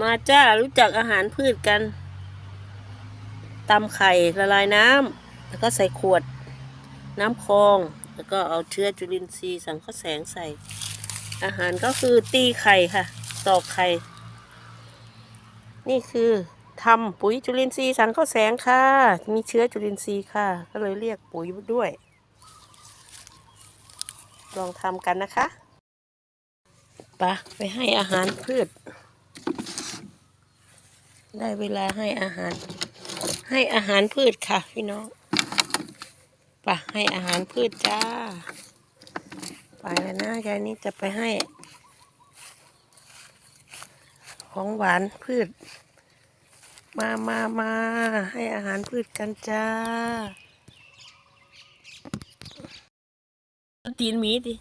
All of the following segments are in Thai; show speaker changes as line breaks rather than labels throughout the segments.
มาจ้ารู้จักอาหารพืชกันตำไข่ละลายน้ำแล้วก็ใส่ขวดน้ำคลอง แล้วก็เอาเชื้อจุลินทรีย์สังเคราะห์แสงใส่ อาหารก็คือตีไข่ค่ะ ตอกไข่ นี่คือทำปุ๋ยจุลินทรีย์สังเคราะห์แสงค่ะ มีเชื้อจุลินทรีย์ค่ะ ก็เลยเรียกปุ๋ยด้วย ลองทำกันนะคะไปะไปให้อาหารพืช ได้เวลาให้อาหาร ให้อาหารพืชค่ะ พี่น้องปะให้อาหารพืชจ้าไปแล้วนะยายนี้จะไปให้ ของหวานพืช มามามาให้อาหารพืชกันจ้าตีนหมีดิ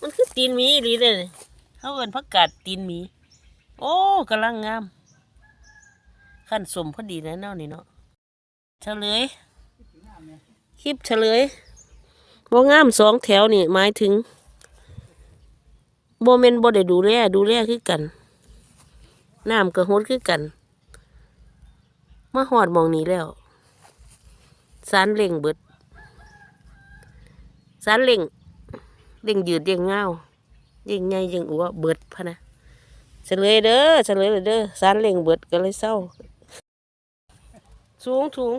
มันคือตีนหมีดีเลยเขาเอินพักกาดตีนหมี โอ้กำลังงาม ขั้นสมพอดีนะเนานี่เนาะเฉลย คลิปเฉลยบ่งามสองแถวนี่หมายถึงโบเมนบ่ได้ดูแลดูแลคือกันน้ำกระหดคือกันมาหอดมองนี้แล้วสารเล่งเบิดสารเล่งเล่งยืดเล่งเงาเล่งใหญ่เล่งอัวเบิดพะนะเฉลยเด้อเฉลยเลยเด้อสารเล่งเบิดก็เลยเศร้า สูงสูง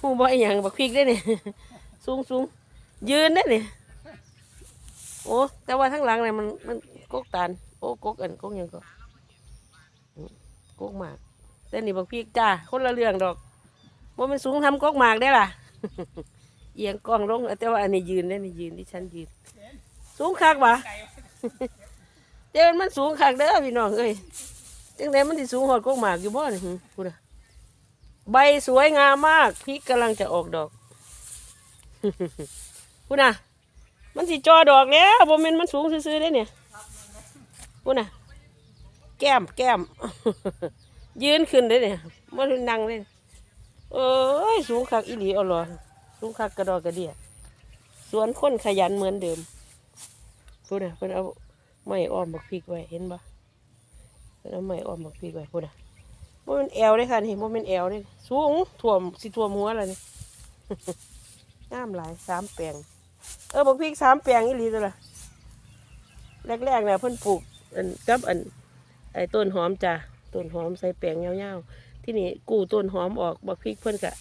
ผู้บ่อยอย่างบักพริกได้เนี่ยสูงสูงยืนได้เนี่ยโอ้แต่ว่าทั้งหลังเนี่ยมันมันกกตาลโอ้กกอันกกยังก็กกหมากแต่นี่บักพริกจ้าคนละเรื่องดอกว่ามันสูงทำกกหมากได้ล่ะเอียงกล้องลงแต่ว่าอันนี้ยืนได้นี่ยืนที่ฉันยืน สูงคักวะเจ้ามันสูงคักเด้อพี่น้องเอ้ยจังไดมันสิสูงหอดกกหมากอยู่บ่นี่หึพูดอะ ใบสวยงามมากพริกกำลังจะออกดอกพูดนะมันสิจอดอกแล้วบ่แม่นมันสูงซื่อๆได้เนี่ยพูดนะแก้มแก้ม ยืนขึ้นได้เนี่ยมันนั่งเลยเอ้ยสูงคักอีหลีเอาหรอสูงคักกระดอกกระเดียสวนคนขยันเหมือนเดิมพูดนะเพิ่นเอาไม้อ้อมบักพริกไว้เห็นปะเพิ่นเอาไม้อ้อมบักพริกไว้พูดนะ บ่แมันแอวเลยค่ะนี่บ่แมันแอวเลยสูงท่วมสิท่วมหัวแล้วนี่งามหลายสามแปลงเออบักพริกสามแปลงอีหลีตัวละแรกๆเนี่ยเพิ่นปลูกอันกับอันไอ้ต้นหอมจ้ะต้นหอมใส่แปลงยาวๆที่นี่กู้ต้นหอมออกบักพริกเพิ่นกะ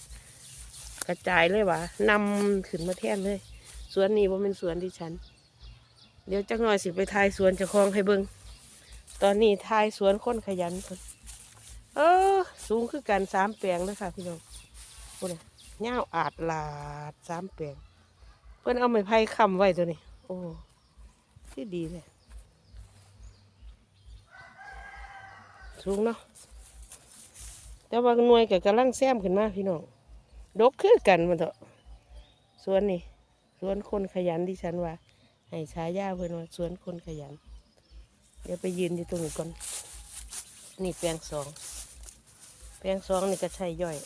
กระจายเลยวะนำขึ้นมาแท่นเลยสวนนี้ว่าเป็นสวนที่ฉัน เดี๋ยวจักหน่อยสิไปทายสวนจะคลองให้เบิงตอนนี้ทายสวนคนขยันคน เออ สูงคือกันสามแปลงเลยค่ะพี่น้องโอ้ยเงาอาดลาดสามแปลง เพิ่อนเอาไม้ไผ่ค้ำไว้ตัวนี้ โอ้ที่ดีเลยสูงเนาะแต่ว่าหน่วยกับกำลังแซมขึ้นมาพี่น้องดกคือกันมันเถอะสวนนี่สวนคนขยันที่ฉันว่า ให้ฉายาเพื่อนว่าสวนคนขยัน เดี๋ยวไปยืนอยู่ตรงนี้ก่อน นี่แปลงสอง แปลงสองนี่ก็ใช่ย่อย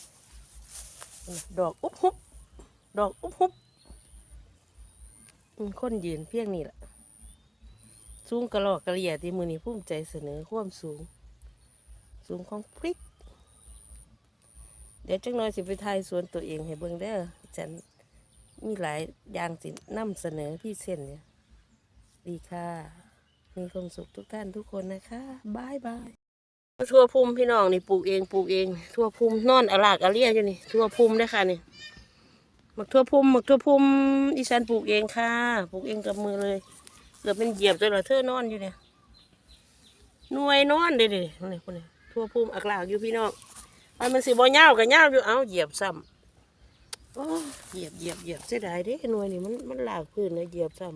ดอกอุ๊บฮุบดอกอุ๊บฮุบอืมคนยืนเพียงนี่แหละสูงกระหลอกกระเหลี่ยที่มือนี้ภูมิใจเสนอความสูง สูงของพริก เดี๋ยวจังน้อยสิไปทายสวนตัวเองให้เบิ่งเด้อฉันมีหลายอย่างสินำเสนอพี่เส้นเนี่ย ดีค่ะ มีความสุขทุกท่านทุกคนนะคะบายบาย ทั่วภูมิพี่น้องนี่ปลูกเองปลูกเอง ทั่วภูมินอนอลากอเลียอยู่นี่ ทั่วภูมินะคะนี่หมักทั่วภูมิหมักทั่วภูมิอีสานปลูกเองค่ะปลูกเองกับมือเลยเกือบเป็นเหยียบเลยเหรอเธอนอนอยู่เนี่ยหน่วยนอนเด็ดๆนี่คนนี้ทั่วภูมิอักลากอยู่พี่น้องมันมันสิบ่ยากับยาอยู่เอาเหยียบซ้ำโอ้เหยียบเหยียบเหยียบเสียดายเด้หน่วยนี่มันมันหลากพื้นเลยเหยียบซ้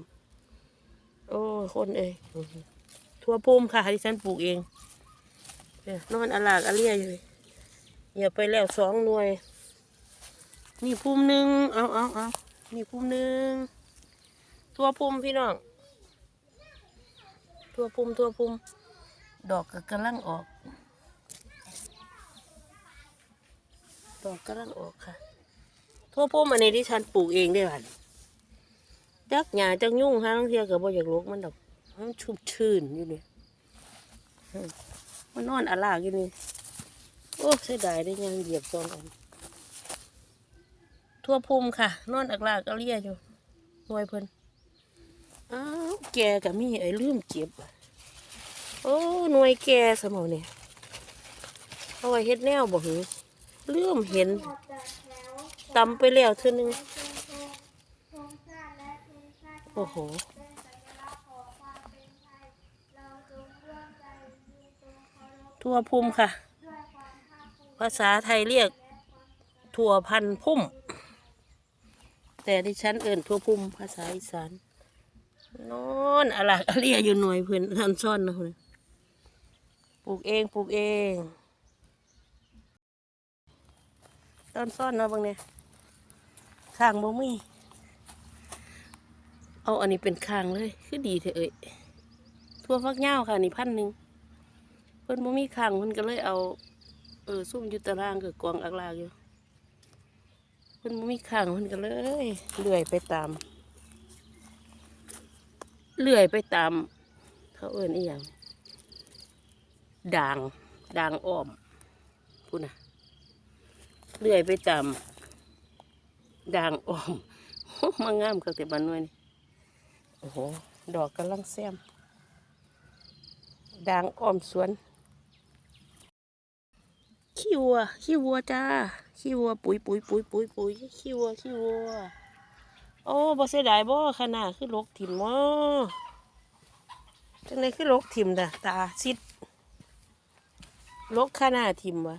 ำโอ้คนเอ้ยทั่วภูมิค่ะที่ฉันปลูกเอง นี่ยนอนอลากอาเลียอยู่เลยเหยียบไปแล้วสองหน่วย นี่ภูมิหนึ่งเอาเอาเอานี่ภูมิหนึ่งทั่วภูมิพี่น้องทั่วภูมิทั่วภูมิดอกกำลังออก ดอกกำลังออกค่ะ ทั่วพุ่มอันนี้ที่ฉันปลูกเองได้ผ่านจักหญ้าจักยุ่งฮะบางเทียก็บ่อยากลุกมันดอกมันชุ่มชื่นอยู่เนี่ย มันนอนอะลากอยู่นี่ โอ้เสียดายได้ยังเหยียบสองอัน ทั่วภูมิค่ะ นอนอักลากเอาเลียอยู่หน่วยเพิ่นอ้าวแกกับมีไอ้ลืมเจ็บ โอ้หน่วยแกสมองเนี่ยเอาไว้เฮ็ดแนวบ่หือลืมเห็นตำไปแล้วเท่านึง โอ้โห ทั่วภูมิค่ะ ภาษาไทยเรียกถั่วพันพุ่ม แต่ดิฉันเอิ่นทั่วพุ่มภาษาอีสานนอนอะลักอะเลียอยู่หน่วยเพื่อนท่านซ่อนนะคุณปลูกเองปลูกเองตอนซ่อนเนาะบางเนี่ยข้างบ่มีเอาอันนี้เป็นข้างเลย คือดีเถอะเอ้ยทั่วฟักเง่าค่ะนี่พันหนึ่ง เพิ่นบ่มีข้างเพิ่นก็เลยเอาเออซุ่มอยู่ตารางกับกวางอักลากอยู่เพิ่นบ่มีข้างเพิ่นก็เลยเลื่อยไปตามเลื่อยไปตาม เขาเอิ้นอีหยังด่างด่างอ้อมพูดนะเลื่อยไปตามด่างอ้อมมางามกับแต่บ้านน้อยนี่โอ้โหดอกกำลังแซมด่างอ้อมสวน ขี้วัวขี้วัวจ้าขี้วัวปุ๋ยปุ๋ยปุ๋ยปุ๋ยปุ๋ยขี้วัวขี้วัวโอ้บ่เสียดายบ่ขนาดคือลกถิ่มบ่จังไดคือลกถิ่มด่ะตาซิดลกขนาดถิ่มวะ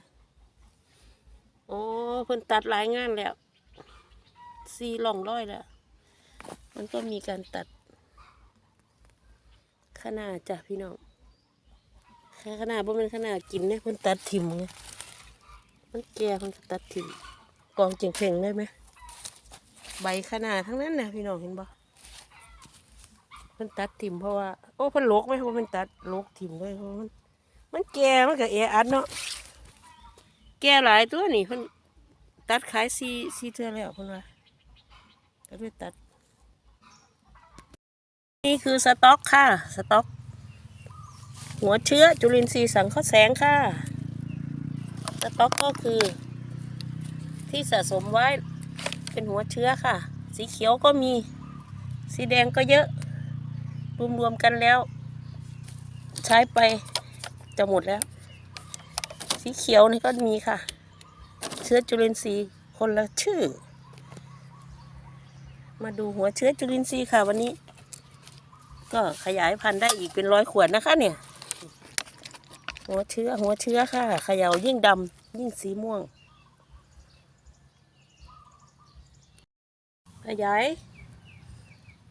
โอ้เพิ่นตัดหลายงานแล้วซีล่องร้อยแล้ว มันก็มีการตัดขนาดจ้ะพี่น้องขนาดบ่เป็นขนาดกินเนี่ยเพิ่นตัดถิ่มไง มันแก่มันก็ตัดถิ่มกองเจียงเพ่งได้ไหมใบขนาดทั้งนั้นนะพี่น้องเห็นบ่มันตัดถิ่มเพราะว่าโอ้พันโลกไหมเพราะมันตัดโลกถิ่มเลยเพราะมัน มันแก่มันก็เออัดเนาะแก่หลายตัวนี่พิ่นตัดขายซีซีเทือแล้วพิ่นว่าก็เลยตัด นี่คือสต็อกค่ะ สต็อก หัวเชื้อจุลินทรีย์สังเคราะห์แสงค่ะ สต็อกก็คือ ที่สะสมไว้เป็นหัวเชื้อค่ะ สีเขียวก็มี สีแดงก็เยอะ รวมๆกันแล้ว ใช้ไปจะหมดแล้ว สีเขียวนี่ก็มีค่ะ เชื้อจุลินทรีย์คนละชื่อ มาดูหัวเชื้อจุลินทรีย์ค่ะวันนี้ ก็ขยายพันธุ์ได้อีกเป็นร้อยขวดนะคะเนี่ย หัวเชื้อหัวเชื้อค่ะเขย่ายิ่งดำยิ่งสีม่วงขยาย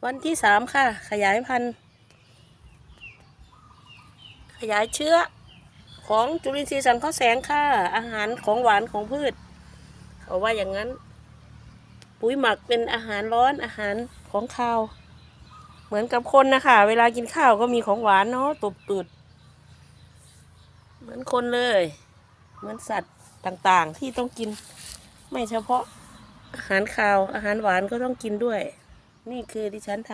วันที่สามค่ะ ขยายพันธุ์ ขยายเชื้อ ของจุลินทรีย์สังเคราะห์แสงค่ะ อาหารของหวานของพืช เขาว่าอย่างนั้น ปุ๋ยหมักเป็นอาหารร้อนอาหารของข้าว เหมือนกับคนนะคะ เวลากินข้าวก็มีของหวานเนาะตุบตุด เหมือนคนเลย เหมือนสัตว์ต่างๆ ที่ต้องกิน ไม่เฉพาะอาหารคาวอาหารหวานก็ต้องกินด้วย นี่คือที่ฉันท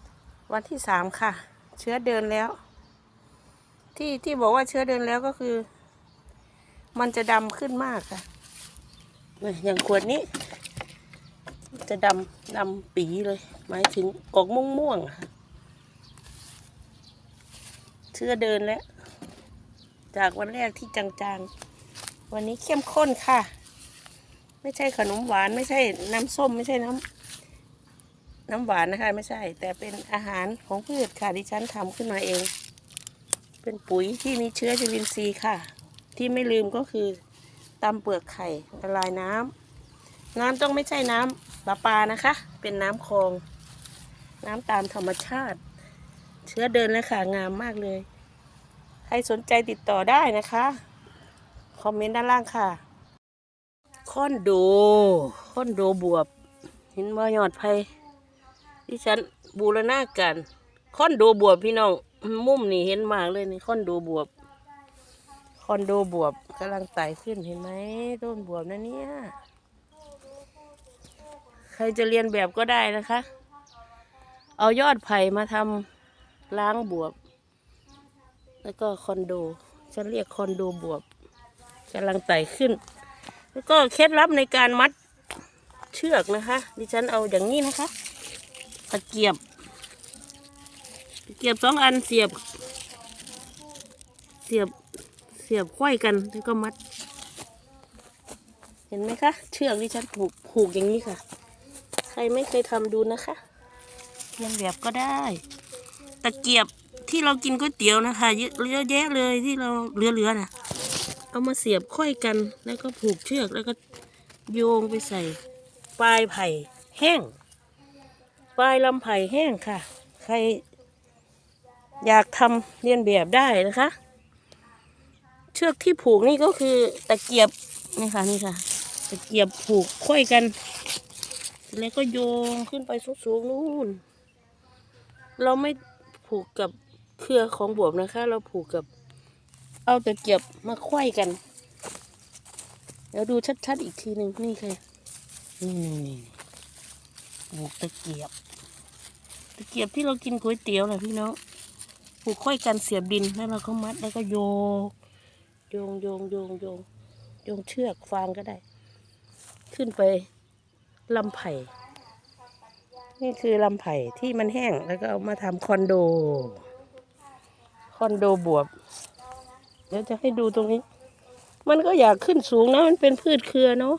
ำวันที่สามค่ะ เชื้อเดินแล้ว ที่ที่บอกว่าเชื้อเดินแล้วก็คือ มันจะดำขึ้นมากค่ะอย่างขวดนี้ จะดำดำปีเลย หมายถึงออกม่วงม่วงๆค่ะ เชื้อเดินแล้ว จากวันแรกที่จางๆ วันนี้เข้มข้นค่ะ ไม่ใช่ขนมหวานไม่ใช่น้ำส้มไม่ใช่น้ำน้ำหวานนะคะ ไม่ใช่ แต่เป็นอาหารของพืชค่ะที่ฉันทำขึ้นมาเอง เป็นปุ๋ยที่มีเชื้อจุลินทรีย์ค่ะ ที่ไม่ลืมก็คือตำเปลือกไข่ละลายน้ำน้ำต้องไม่ใช่น้ำประปานะคะ เป็นน้ำคลอง น้ำตามธรรมชาติ เชื้อเดินและค่ะงามมากเลย ครสนใจติดต่อได้นะคะ คอมเมนต์ด้านล่างค่ะคอนโดคอนโดบวบ เห็นว่ายอดไผ่ที่ฉันบูรณาการคอนโดบวบพี่น้องมุมนี่เห็นมากเลยนี่คอนโดบวบคอนโดบวบกำลังไต่ขึ้นเห็นไหมต้นบวบนั่นเนี่ยใครจะเรียนแบบก็ได้นะคะ เอายอดไผ่มาทำล้างบวบ แล้วก็คอนโดฉันเรียกคอนโดบวบกำลังไต่ขึ้น แล้วก็เคล็ดลับในการมัดเชือกนะคะ ดิฉันเอาอย่างนี้นะคะตะเกียบตะเกียบสองอันเสียบ เสียบเสียบไขว้กันแล้วก็มัด เห็นไหมคะเชือกดิฉันผูกผูกอย่างนี้ค่ะ ใครไม่เคยทำดูนะคะเรียนแบบก็ได้ ตะเกียบ ที่เรากินก๋วยเตี๋ยวนะคะเยอะแยะเลยที่เราเหลือๆน่ะเอามาเสียบค่อยกันแล้วก็ผูกเชือกแล้วก็โยงไปใส่ปลายไผ่แห้ง ปลายลำไผ่แห้งค่ะ ใคร อยากทำเรียนแบบได้นะคะ เชือกที่ผูกนี่ก็คือตะเกียบนี่ค่ะนี่ค่ะตะเกียบผูกค่อยกัน แล้วก็โยงขึ้นไปสูงๆนู่น เราไม่ผูกกับ เครือของบวบนะคะ เราผูกกับ เอาตะเกียบมาไขว้กัน เดี๋ยวดูชัดๆอีกทีหนึ่งนี่ค่ะนี่นี่นี่ผูกตะเกียบ ตะเกียบที่เรากินก๋วยเตี๋ยวนะพี่น้องผูกค่อยกันเสียบดินแล้วเราก็มัดแล้วก็โยงโยงโยงโยงโยงโยงเชือกฟางก็ได้ ขึ้นไปลำไผ่ นี่คือลำไผ่ที่มันแห้งแล้วก็เอามาทำคอนโดค อนโดบวบ เดี๋ยวจะให้ดูตรงนี้ มันก็อยากขึ้นสูงนะ มันเป็นพืชเครือเนาะ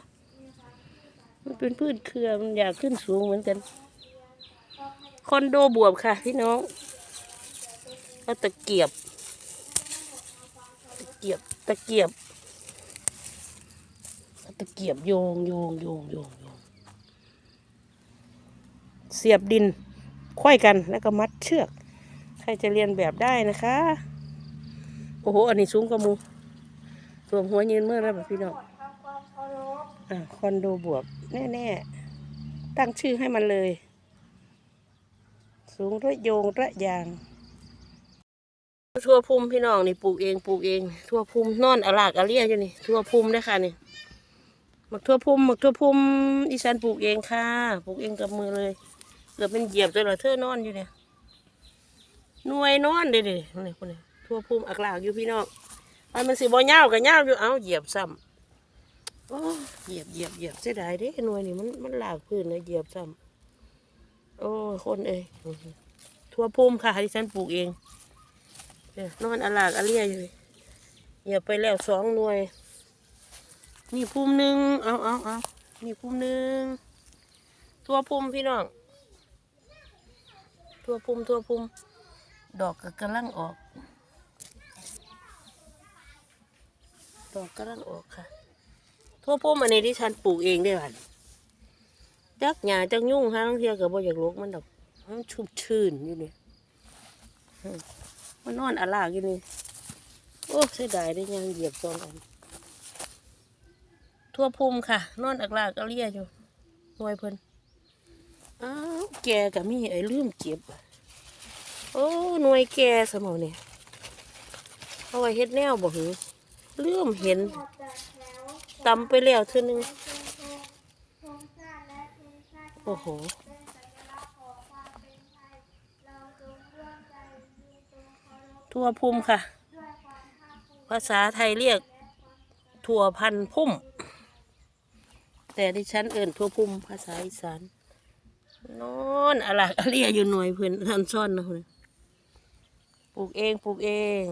มันเป็นพืชเครือ มันอยากขึ้นสูงเหมือนกัน คอนโดบวบค่ะพี่น้องเอาตะเกียบ ตะเกียบ ตะเกียบตะเกียบโยงโยงโยงโยงโยงเสียบดินควยกันแล้วก็มัดเชือก ใครจะเรียนแบบได้นะคะ โอ้โห อันนี้สูงกว่ามูรวมหัวยืนเมื่อแล้วแบบพี่น้องอะคอนโดบวบแน่ๆ ตั้งชื่อให้มันเลย สูงระโยงระยางทั่วภูมิพี่น้องนี่ปลูกเองปลูกเอง ทั่วภูมินอนอลากอเลียอยู่นี่ ทั่วภูมิเลยค่ะนี่หมักทั่วภูมิหมักทั่วภูมิอีสานปลูกเองค่ะ ปลูกเองกับมือเลยเกือบเป็นเหยียบเลยเหรอเธอนอนอยู่เนี่ย หน่วยนอนเด็ดๆนี่คนนี้ทั่วภูมิอักลากอยู่พี่น้องอันมันสิบ่ยากับยาอยู่เอาเหยียบซ้ำโอ้เหยียบเหยียบเหยียบเสียดายเด้หน่วยนี่มันมันหลากพื้นเลยเหยียบซ้ำโอ้คนเอ้ยทั่วภูมิค่ะที่ฉันปลูกเองนี่ยนอนอาลากอาเลียอยู่เหยียบไปแล้วสองหน่วยนี่ภูมิหนึ่งเอาเอาเอานี่ภูมิหนึ่งทั่วภูมิพี่น้องทั่วภูมิทั่วภูมิ ดอกก็กำลังออก ดอกกำลังออกค่ะทั่วภูมิอันนี้ที่ฉันปลูกเองได้หวันจักหญ้าจักยุ่งฮะทั้งเทียกับบ่อยากลกมันดอกมันชุ่มชื่นอยู่นี่มันนอนอาลากอยู่นี่โอ้เสียดายได้ยังเหยียบสองอัน ทั่วภูมิค่ะ นอนอักลากเอาเลียอยู่หน่วยเพิ่นอ้าวแกกับมีไอ้ลืมเก็บ โอ้หน่วยแกสมองเนี่ยเอาไว้เฮ็ดแนวบ่หือลืมเห็นตำไปแล้วเท่านึงโอ้โหทั่วภูมิค่ะ ภาษาไทยเรียกถั่วพันพุ่ม แต่ดิฉันเอิ่นทั่วพุ่มภาษาอีสานนอนอะลักอะเลียอยู่หน่วยเพื่อนทันซ่อนนะคุณ ปลูกเองปลูกเอง